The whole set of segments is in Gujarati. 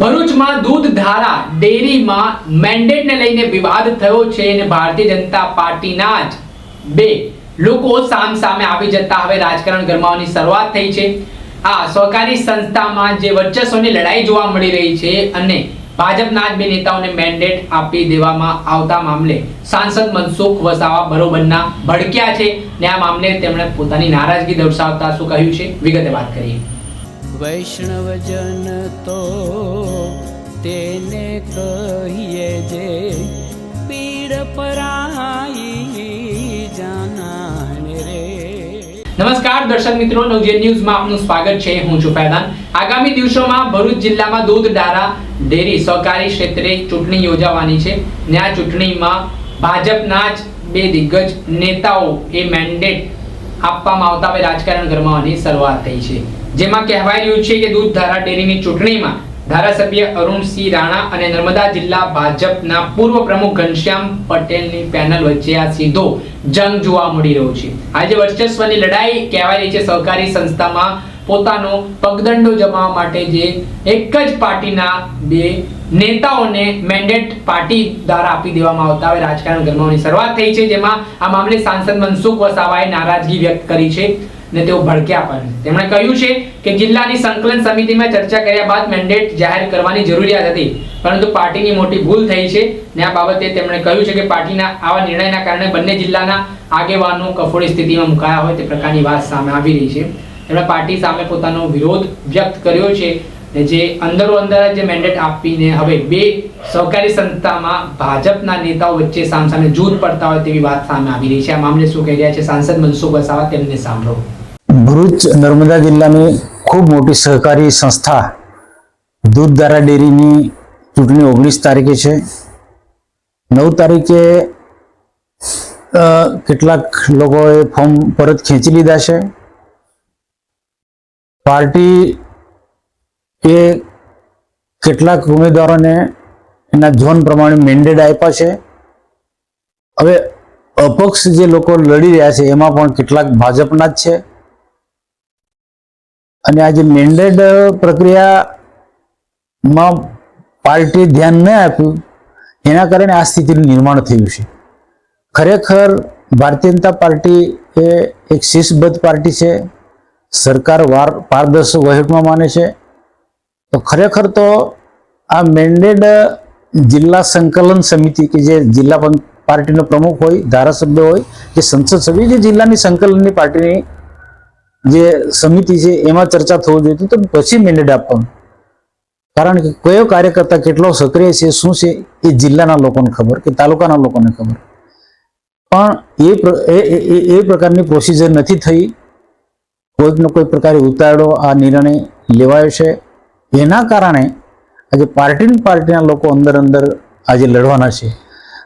ભરૂચમાં દૂધ ધારા ડેરીમાં મેન્ડેટને લઈને વિવાદ થયો છે અને ભારતીય જનતા પાર્ટીના જ બે લોકો સામ સામે આવી જતા હવે રાજકારણ ગરમાવાની શરૂઆત થઈ છે. આ સહકારી સંસ્થામાં જે વર્ચસ્વની લડાઈ જોવા મળી રહી છે અને ભાજપના જ બે નેતાઓને મેન્ડેટ આપી દેવામાં આવતા મામલે સાંસદ મનસુખ વસાવા બરોબરના ભડક્યા છે ને આ મામલે તેમણે પોતાની નારાજગી દર્શાવતા શું કહ્યું છે? વિગતે વાત કરીએ. વૈષ્ણવજન તો તેને કહીએ જે પીડ પરાઈ જાનાને રે. નમસ્કાર, દર્શક મિત્રો નવજેત ન્યૂઝમાં આપનું સ્વાગત છે. હું છું ફૈદાન. આગામી દિવસોમાં ભરૂચ જિલ્લામાં દૂધ ડારા ડેરી સહકારી ક્ષેત્રે ચૂંટણી યોજાવાની છે. ને આ ચૂંટણીમાં ભાજપના જ બે દિગ્ગજ નેતાઓ એ મેન્ડેટ આપવામાં આવતા હવે રાજકારણ ગરમાવાની શરૂઆત થઈ છે. જેમાં કહેવાઈ રહ્યું છે કે દૂધ ધારા ડેરીની ચૂંટણીમાં ધારાસભ્ય અરુણસિંહ રાણા અને નર્મદા જિલ્લા ભાજપના પૂર્વ પ્રમુખ ઘનશ્યામ પટેલની પેનલ વચ્ચે આ સીધો જંગ જોવા મળી રહ્યો છે. આજે વર્ચસ્વની લડાઈ કહેવાય રહી છે સહકારી સંસ્થામાં પોતાનો પગદંડો જમાવવા માટે જે એક જ પાર્ટીના બે નેતાઓને મેન્ડેટ પાર્ટી દ્વારા આપી દેવામાં આવતા હવે રાજકારણ ગરમાવાની શરૂઆત થઈ છે જેમાં આ મામલે સાંસદ મનસુખ વસાવાએ નારાજગી વ્યક્ત કરી છે. ને તેઓ ભડક્યા પણ. તેમણે કહ્યું છે કે જિલ્લાની સંકલન સમિતિમાં ચર્ચા કર્યા બાદ મેન્ડેટ જાહેર કરવાની જરૂરિયાત હતી. પરંતુ પાર્ટીની મોટી ભૂલ થઈ છે ને આ બાબતે તેમણે કહ્યું છે કે પાર્ટીના આવા નિર્ણયના કારણે બંને જિલ્લાના આગેવાનો કફોડી સ્થિતિમાં મુકાયા હોય તે પ્રકારની વાત સામે આવી રહી છે. તેમણે પાર્ટી સામે પોતાનો વિરોધ વ્યક્ત કર્યો છે જે અંદરો અંદર જે મેન્ડેટ આપીને હવે બે સહકારી સંસ્થામાં ભાજપના નેતાઓ વચ્ચે સામસામે જૂથ પડતા હોય તેવી વાત સામે આવી રહી છે. આ મામલે શું કહી રહ્યા છે સાંસદ મનસુખ વસાવા તેમને સાંભળો. ભરૂચ નર્મદા જિલ્લાની ખૂબ મોટી સહકારી સંસ્થા દૂધધારા ડેરીની ચૂંટણી ઓગણીસ તારીખે છે. નવ તારીખે કેટલાક લોકોએ ફોર્મ પરત ખેંચી લીધા છે. પાર્ટી એ કેટલાક ઉમેદવારોને એના ઝોન પ્રમાણે મેન્ડેટ આપ્યા છે. હવે અપક્ષ જે લોકો લડી રહ્યા છે, એમાં પણ કેટલાક ભાજપના જ છે. અને આ જે મેન્ડેટ પ્રક્રિયામાં પાર્ટીએ ધ્યાન ન આપ્યું, એના કારણે આ સ્થિતિનું નિર્માણ થયું છે. ખરેખર ભારતીય જનતા પાર્ટી એ એક શિસ્તબદ્ધ પાર્ટી છે. સરકાર વાર પારદર્શક વહીવટમાં માને છે. તો ખરેખર તો આ મેન્ડેડ જિલ્લા સંકલન સમિતિ કે જે જિલ્લા પાર્ટીનો પ્રમુખ હોય, ધારાસભ્ય હોય કે સંસદ સભ્ય, જે જિલ્લાની સંકલનની પાર્ટીની જે સમિતિ છે, એમાં ચર્ચા થવું જોઈએ તો પછી મેન્ડેટ આપવાનું. કારણ કે કયો કાર્યકર્તા કેટલો સક્રિય છે, શું છે, એ જિલ્લાના લોકોને ખબર, કે તાલુકાના લોકોને ખબર. પણ એ- એ પ્રકારની પ્રોસિજર નથી થઈ. કોઈકનો કોઈ પ્રકારે ઉતારડો આ નિર્ણય લેવાયો છે. એના કારણે આજે પાર્ટીની પાર્ટીના લોકો અંદર અંદર આજે લડવાના છે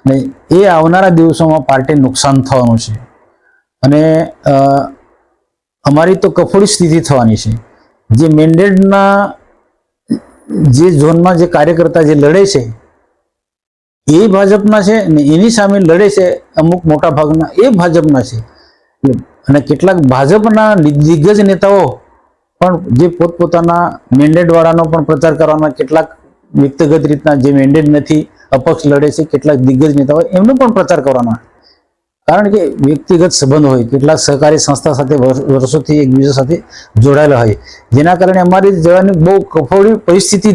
ને એ આવનારા દિવસોમાં પાર્ટીને નુકસાન થવાનું છે. અને અમારી તો કફોડી સ્થિતિ થવાની છે. જે મેન્ડેટના જે ઝોનમાં જે કાર્યકર્તા જે લડે છે, એ ભાજપના છે ને એની સામે લડે છે અમુક મોટા ભાગના એ ભાજપના છે. અને કેટલાક ભાજપના દિગ્ગજ નેતાઓ પણ જે પોતપોતાના મેન્ડેટવાળાનો પણ પ્રચાર કરવાના કેટલાક વ્યક્તિગત રીતના જે મેન્ડેટ નથી, અપક્ષ લડે છે, કેટલાક દિગ્ગજ નેતાઓ એમનો પણ પ્રચાર કરવાના. કારણ કે વ્યક્તિગત સંબંધ હોય, કેટલાક સહકારી સંસ્થા સાથે વર્ષોથી એકબીજા સાથે જોડાયેલા હોય. જેના કારણે અમારી જવાની બહુ કફોડી પરિસ્થિતિ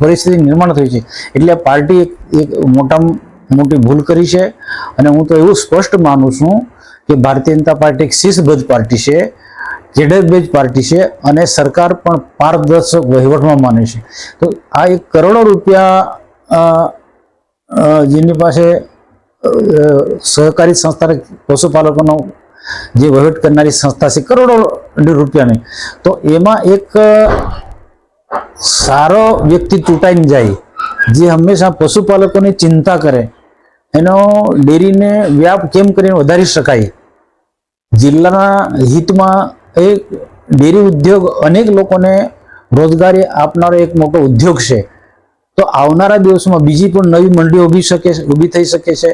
પરિસ્થિતિ નિર્માણ થઈ છે. એટલે પાર્ટી એક એક મોટામાં, મોટી ભૂલ કરી છે. અને હું તો એવું સ્પષ્ટ માનું છું કે ભારતીય જનતા પાર્ટી એક શિસ્તબદ્ધ પાર્ટી છે. કેડરબેઝ પાર્ટી છે અને સરકાર પણ પારદર્શક વહીવટમાં માને છે. તો આ એક કરોડો રૂપિયા જેની પાસે સહકારી સંસ્થા પશુપાલકોનો જે વહીવટ કરનારી સંસ્થા છે, કરોડો રૂપિયાની. તો એમાં એક સારો વ્યક્તિ ચૂંટાઈને જાય, જે હંમેશા પશુપાલકોની ચિંતા કરે, એનો ડેરીને વ્યાપ કેમ કરીને વધારી શકાય? જિલ્લાના હિતમાં એક ડેરી ઉદ્યોગ અનેક લોકોને રોજગારી આપનારો એક મોટો ઉદ્યોગ છે. તો આવનારા દિવસોમાં બીજી પણ નવી મંડળીઓ ઊભી શકે ઊભી થઈ શકે છે.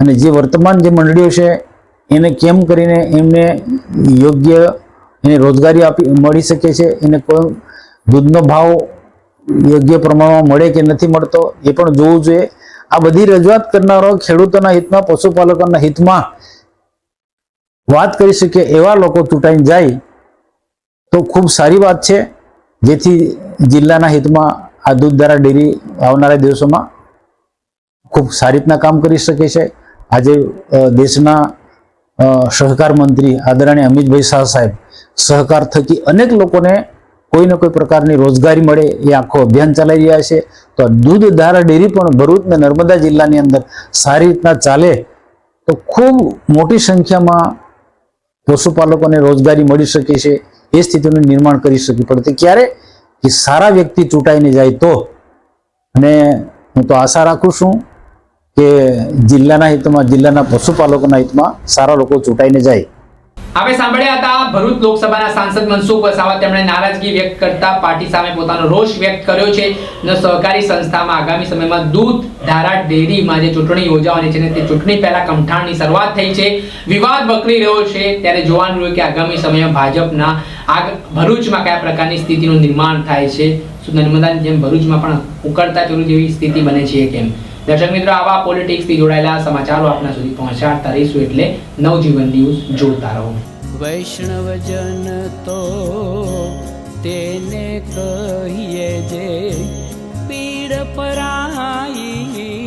અને જે વર્તમાન જે મંડળીઓ છે, એને કેમ કરીને એમને યોગ્ય એને રોજગારી આપી મળી શકે છે, એને કોઈ દૂધનો ભાવ યોગ્ય પ્રમાણમાં મળે કે નથી મળતો, એ પણ જોવું જોઈએ. આ બધી રજૂઆત કરનારો ખેડૂતોના હિતમાં, પશુપાલકોના હિતમાં વાત કરી શકે એવા લોકો ચૂંટાઈને જાય તો ખૂબ સારી વાત છે. જેથી જિલ્લાના હિતમાં આ દૂધધારા ડેરી આવનારા દિવસોમાં ખૂબ સારી રીતના કામ કરી શકે છે. આજે દેશના સહકાર મંત્રી આદરણીય અમિતભાઈ શાહ સાહેબ સહકાર થકી અનેક લોકોને કોઈ ને કોઈ પ્રકારની રોજગારી મળે એ આખો અભિયાન ચલાવી રહ્યા છે. તો દૂધધારા દૂધ ધારા ડેરી પણ ભરૂચ ને નર્મદા જિલ્લાની અંદર સારી રીતના ચાલે તો ખૂબ મોટી સંખ્યામાં પશુપાલકોને રોજગારી મળી શકે છે, એ સ્થિતિનું નિર્માણ કરી શકે. પડે ક્યારે? કે સારા વ્યક્તિ ચૂંટાઈને જાય તો. અને હું તો આશા રાખું છું કે જિલ્લાના હિતમાં, જિલ્લાના પશુપાલકોના હિતમાં સારા લોકો ચૂંટાઈને જાય. આપણે સાંભળ્યા હતા, ભરૂચ લોકસભાના સાંસદ મનસુખ વસાવા તેમણે નારાજગી વ્યક્ત કરતા પાર્ટી સામે પોતાનો રોષ વ્યક્ત કર્યો છે અને સહકારી સંસ્થામાં આગામી સમયમાં દૂધ, ધારા, ડેરીમાં જે ચૂંટણી યોજાવાની છે ને તે ચૂંટણી પહેલા કમઠાણની શરૂઆત થઈ છે. વિવાદ વકરી રહ્યો છે, ત્યારે જોવાનું રહ્યું કે આગામી સમયમાં ભાજપના આગ, ભરૂચમાં કયા પ્રકારની સ્થિતિનું નિર્માણ થાય છે. નર્મદાની જેમ ભરૂચમાં પણ ઉકળતા ચોરું જેવી સ્થિતિ બને છે કેમ દર્શક મિત્રો, આવા પોલિટિક્સથી જોડાયેલા સમાચારો આપના સુધી પહોંચાડતા રહીશું એટલે નવજીવન ન્યૂઝ જોતા રહો. વૈષ્ણવજન તો તેને કહીએ જે પીડ પરાઈ